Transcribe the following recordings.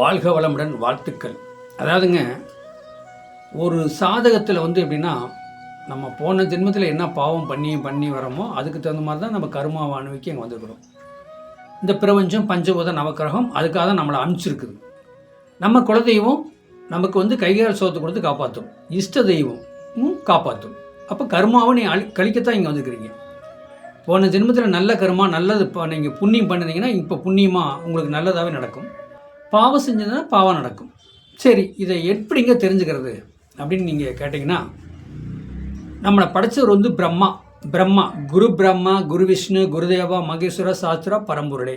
வாழ்க வளமுடன் வாழ்த்துக்கள். அதாவதுங்க ஒரு சாதகத்தில் வந்து எப்படின்னா நம்ம போன ஜென்மத்தில் என்ன பாவம் பண்ணி பண்ணி வரோமோ அதுக்கு தகுந்த மாதிரி தான் நம்ம கருமாவை அணுவிக்கு இங்கே வந்திருக்கிறோம். இந்த பிரபஞ்சம் பஞ்சபூத நவக்கிரகம் அதுக்காக தான் நம்மளை அனுப்பிச்சிருக்குது. நம்ம குலதெய்வம் நமக்கு வந்து கைகால் சோத்து கொடுத்து காப்பாற்றும் இஷ்ட தெய்வம் காப்பாற்றும் அப்போ கர்மாவை நீ அழி கழிக்கத்தான் இங்கே வந்துருக்கிறீங்க. போன ஜென்மத்தில் நல்ல கருமா நல்லது இப்போ நீங்கள் புண்ணியம் பண்ணுனீங்கன்னா இப்போ புண்ணியமாக உங்களுக்கு நல்லதாகவே நடக்கும். பாவம் செஞ்சதுன்னா பாவம் நடக்கும். சரி இதை எப்படிங்க தெரிஞ்சுக்கிறது? அப்படின்னு நீங்கள் கேட்டிங்கன்னா நம்மளை படைச்சவர் வந்து பிரம்மா. பிரம்மா. குரு பிரம்மா குரு விஷ்ணு குருதேவா மகேஸ்வர சாஸ்திரா பரம்பொருளே.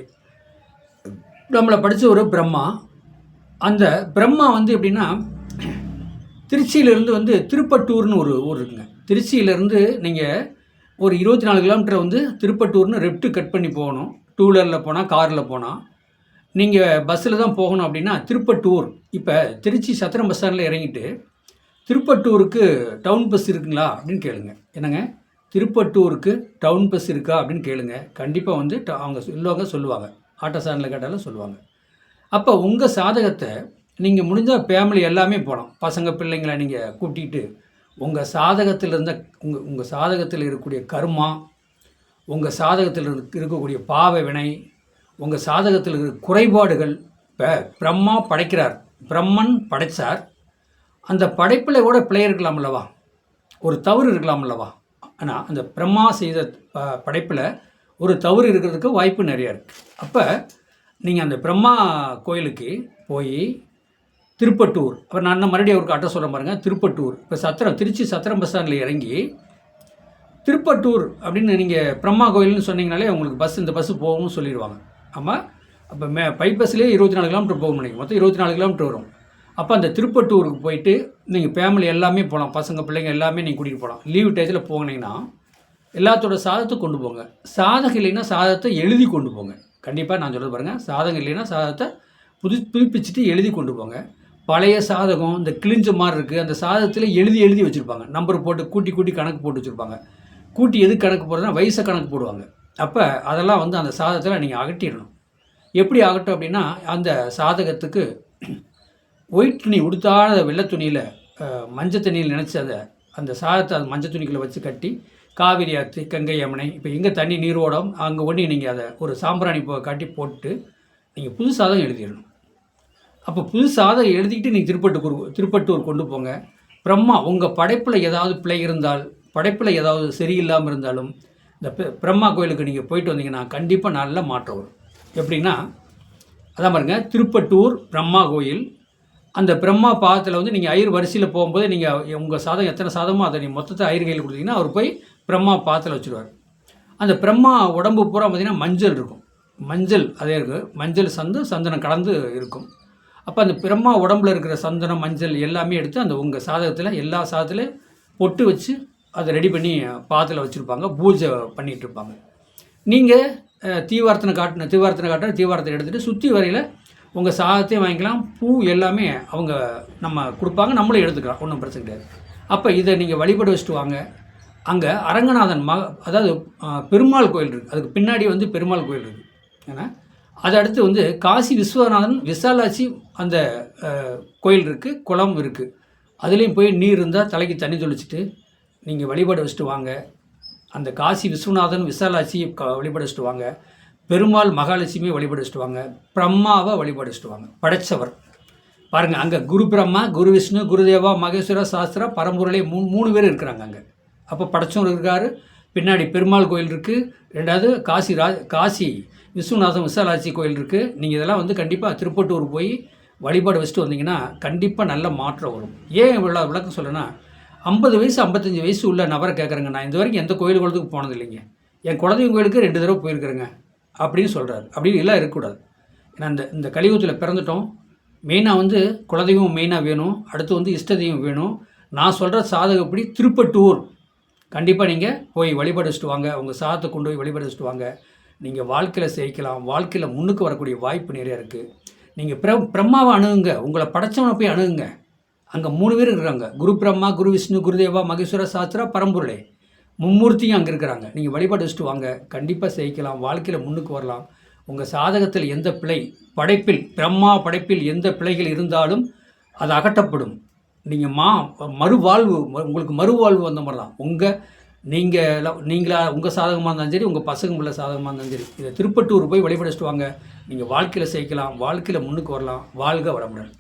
நம்மளை படித்த ஒரு பிரம்மா. அந்த பிரம்மா வந்து எப்படின்னா திருச்சியிலேருந்து வந்து திருப்பட்டூர்னு ஒரு ஊர் இருக்குங்க. திருச்சியிலேருந்து நீங்கள் ஒரு இருபத்தி நாலு கிலோமீட்டரை வந்து திருப்பட்டூர்னு ரெப்டு கட் பண்ணி போகணும். டூ வீலரில் போனால் காரில் போனால் நீங்கள் பஸ்ஸில் தான் போகணும் அப்படின்னா திருப்பட்டூர். இப்போ திருச்சி சத்திரம் பஸ் ஸ்டாண்டில் இறங்கிட்டு திருப்பட்டூருக்கு டவுன் பஸ் இருக்குங்களா அப்படின்னு கேளுங்க. என்னங்க? திருப்பட்டூருக்கு டவுன் பஸ் இருக்கா அப்படின்னு கேளுங்க. கண்டிப்பாக வந்து ட- அவங்க சொல்லுவாங்க சொல்லுவாங்க. ஆட்டோ ஸ்டாண்டில் கேட்டாலும் சொல்லுவாங்க. அப்போ உங்கள் சாதகத்தை நீங்கள் முடிஞ்சால் ஃபேமிலி எல்லாமே போகலாம் பசங்க பிள்ளைங்களை நீங்கள் கூட்டிகிட்டு உங்கள் சாதகத்தில் இருந்த உங்கள் உங்கள் சாதகத்தில் இருக்கக்கூடிய கர்மா உங்கள் சாதகத்தில் இருக்கக்கூடிய பாவ வினை உங்கள் சாதகத்தில் இருக்கிற குறைபாடுகள் இப்போ பிரம்மா படைக்கிறார். பிரம்மன் படைச்சார். அந்த படைப்பில் கூட பிழை இருக்கலாம் அல்லவா ஒரு தவறு இருக்கலாம் அல்லவா ஆனால் அந்த பிரம்மா செய்த ப- படைப்பில் ஒரு தவறு இருக்கிறதுக்கு வாய்ப்பு நிறையா இருக்குது அப்போ நீங்கள் அந்த பிரம்மா கோயிலுக்கு போய் திருப்பட்டூர் அப்புறம் நான் இன்னும் மறுபடியும் அவருக்கு அட்ரஸ் சொல்ல பாருங்கள் திருப்பட்டூர். இப்போ சத்திரம் திருச்சி சத்திரம் பஸ் ஸ்டாண்டில் இறங்கி திருப்பட்டூர் அப்படின்னு நீங்கள் பிரம்மா கோயில்னு சொன்னீங்கனாலே உங்களுக்கு பஸ் இந்த பஸ்ஸு போகும்னு சொல்லிடுவாங்க. ஆமாம் அப்போ மே பைபஸ்லேயே இருபத்தி நாலு கிலோமீட்டர் போகும் நினைக்கும் மொத்தம் இருபத்தி நாலு கிலோமீட்டர் வரும். அப்போ அந்த திருப்பட்டூருக்கு போயிட்டு நீங்கள் ஃபேமிலி எல்லாமே போகலாம் பசங்க பிள்ளைங்க எல்லாமே நீங்கள் கூட்டிகிட்டு போகலாம் லீவ் டேஜில் போனீங்கன்னா எல்லாத்தோட சாதத்தை கொண்டு போங்க. சாதகம் இல்லைன்னா சாதத்தை எழுதி கொண்டு போங்க. கண்டிப்பாக நான் சொல்ல பாருங்கள் சாதகம் இல்லைன்னா சாதத்தை புது புதுப்பிச்சுட்டு எழுதி கொண்டு போங்க. பழைய சாதகம் இந்த கிழிஞ்ச மாதிரி இருக்குது அந்த சாதத்தில் எழுதி எழுதி வச்சுருப்பாங்க. நம்பர் போட்டு கூட்டி கூட்டி கணக்கு போட்டு வச்சுருப்பாங்க. கூட்டி எது கணக்கு போடுறதுனா வயசை கணக்கு போடுவாங்க. அப்போ அதெல்லாம் வந்து அந்த சாதத்தில் நீங்கள் அகட்டிடணும். எப்படி ஆகட்டும் அப்படின்னா அந்த சாதகத்துக்கு ஒயிட் துணி உடுத்தாத வெள்ளை துணியில் மஞ்சள் தண்ணியில் நினச்சி அதை அந்த சாதத்தை அந்த மஞ்சள் துணிக்குள்ளே வச்சு கட்டி காவிரி ஆற்று கங்கை யமுனை இப்போ எங்கே தண்ணி நீர் ஓடம் அங்கே ஒண்டி நீங்கள் அதை ஒரு சாம்பிராணி போ காட்டி போட்டு நீங்கள் புது சாதம் எழுதிடணும். அப்போ புது சாதம் எழுதிக்கிட்டு நீங்கள் திருப்பட்டூர் திருப்பட்டூர் கொண்டு போங்க. பிரம்மா உங்கள் படைப்பில் ஏதாவது பிழை இருந்தால் படைப்பில் ஏதாவது சரியில்லாமல் இருந்தாலும் இந்த பிரம்மா கோயிலுக்கு நீங்கள் போயிட்டு வந்தீங்கன்னா கண்டிப்பாக நல்ல மாற்றம் வரும். எப்படின்னா அதான் பாருங்க திருப்பட்டூர் பிரம்மா கோயில். அந்த பிரம்மா பாதத்தில் வந்து நீங்கள் ஐயர் வரிசையில் போகும்போது நீங்கள் உங்கள் சாதம் எத்தனை சாதமோ அதை நீங்கள் மொத்தத்தை ஐயர் கையில் கொடுத்தீங்கன்னா அவர் போய் பிரம்மா பாதத்தில் வச்சுருவார். அந்த பிரம்மா உடம்பு பூரா பார்த்தீங்கன்னா மஞ்சள் இருக்கும். மஞ்சள் அதே இருக்குது மஞ்சள் சந்து சந்தனம் கலந்து இருக்கும். அப்போ அந்த பிரம்மா உடம்புல இருக்கிற சந்தனம் மஞ்சள் எல்லாமே எடுத்து அந்த உங்கள் சாதகத்தில் எல்லா சாதத்திலையும் பொட்டு வச்சு அதை ரெடி பண்ணி பாத்தில் வச்சுருப்பாங்க. பூஜை பண்ணிகிட்ருப்பாங்க நீங்கள் தீவார்த்தனை காட்டின தீவார்த்தனை காட்டின தீவார்த்தனை எடுத்துகிட்டு சுற்றி வரையில் உங்கள் சாதத்தையும் வாங்கிக்கலாம் பூ எல்லாமே அவங்க நம்ம கொடுப்பாங்க நம்மளும் எடுத்துக்கலாம் ஒன்றும் பிரச்சனை கிடையாது. அப்போ இதை நீங்கள் வழிபட வச்சுட்டு வாங்க. அங்கே அரங்கநாதன் மக அதாவது பெருமாள் கோயில் இருக்குது அதுக்கு பின்னாடி வந்து பெருமாள் கோயில் இருக்குது ஏன்னா அதை அடுத்து வந்து காசி விஸ்வநாதன் விசாலாட்சி அந்த கோயில் இருக்குது குளம் இருக்குது அதுலேயும் போய் நீர் இருந்தால் தலைக்கு தண்ணி தெளிச்சிட்டு நீங்கள் வழிபாடு வச்சுட்டு வாங்க. அந்த காசி விஸ்வநாதன் விசாலாட்சியை வழிபடிச்சுட்டு வாங்க பெருமாள் மகாலட்சுமியை வழிபடிச்சுட்டு வாங்க பிரம்மாவை வழிபடிச்சுட்டு வாங்க படைச்சவர். பாருங்கள் அங்கே குரு பிரம்மா குரு விஷ்ணு குருதேவா மகேஸ்வர சாஸ்திரா பரம்பொருளே மூணு மூணு பேர் இருக்கிறாங்க அங்கே. அப்போ படைச்சவர் இருக்காரு. பின்னாடி பெருமாள் கோயில் இருக்குது ரெண்டாவது காசி ரா காசி விஸ்வநாதன் விசாலாட்சி கோயில் இருக்குது நீங்கள் இதெல்லாம் வந்து கண்டிப்பாக திருப்பட்டூர் போய் வழிபாடு வச்சுட்டு வந்தீங்கன்னா கண்டிப்பாக நல்ல மாற்றம் வரும். ஏன் இவ்வளோ விளக்கம் சொல்லேன்னா ஐம்பது வயசு ஐம்பத்தஞ்சு வயசு உள்ள நபரை கேட்குறேங்க நான் இது வரைக்கும் எந்த கோயில் குளத்துக்கு போனது இல்லைங்க என் குலதெய்வம் கோயிலுக்கு ரெண்டு தடவை போயிருக்கிறேங்க. அப்படின்னு சொல்கிறாரு அப்படின்னு எல்லாம் இருக்கக்கூடாது. ஏன்னா இந்த இந்த கலியுகத்தில் பிறந்துட்டோம். மெயினாக வந்து குலதெய்வம் மெயினாக வேணும். அடுத்து வந்து இஷ்ட தெய்வம் வேணும். நான் சொல்கிற சாதகப்படி திருப்பட்டூர். கண்டிப்பாக நீங்கள் போய் வழிபாடு வச்சுட்டு வாங்க. உங்கள் சாதத்தை கொண்டு போய் வழிபாடு வச்சுட்டு வாங்க. நீங்கள் வாழ்க்கையில் ஜெயிக்கலாம் வாழ்க்கையில் முன்னுக்கு வரக்கூடிய வாய்ப்பு நிறையா இருக்குது நீங்கள் பிர பிரம்மாவை அணுகுங்க. உங்களை படைச்சவனை போய் அணுகுங்க. அங்கே மூணு பேர் இருக்கிறாங்க. குரு பிரம்மா குரு விஷ்ணு குருதேவா மகேஸ்வர சாஸ்திரா பரம்பொருளே. மும்மூர்த்தியும் அங்கே இருக்கிறாங்க. நீங்கள் வழிபாடு வச்சுட்டு வாங்க. கண்டிப்பாக ஜெயிக்கலாம் வாழ்க்கையில் முன்னுக்கு வரலாம். உங்கள் சாதகத்தில் எந்த பிழை? படைப்பில் பிரம்மா படைப்பில் எந்த பிழைகள் இருந்தாலும் அது அகற்றப்படும். நீங்கள் மா மறுவாழ்வு ம- உங்களுக்கு மறுவாழ்வு வந்த மாதிரி தான் உங்கள் நீங்கள் நீங்களா உங்கள் சாதகமாக இருந்தாலும் சரி உங்கள் பசங்க உள்ள சாதகமாக இருந்தாலும் சரி இதை திருப்பட்டூர் போய் வழிபடிச்சிட்டு வாங்க. நீங்கள் வாழ்க்கையில் சேர்க்கலாம் வாழ்க்கையில் முன்னுக்கு வரலாம். வாழ்க வளமுடன்.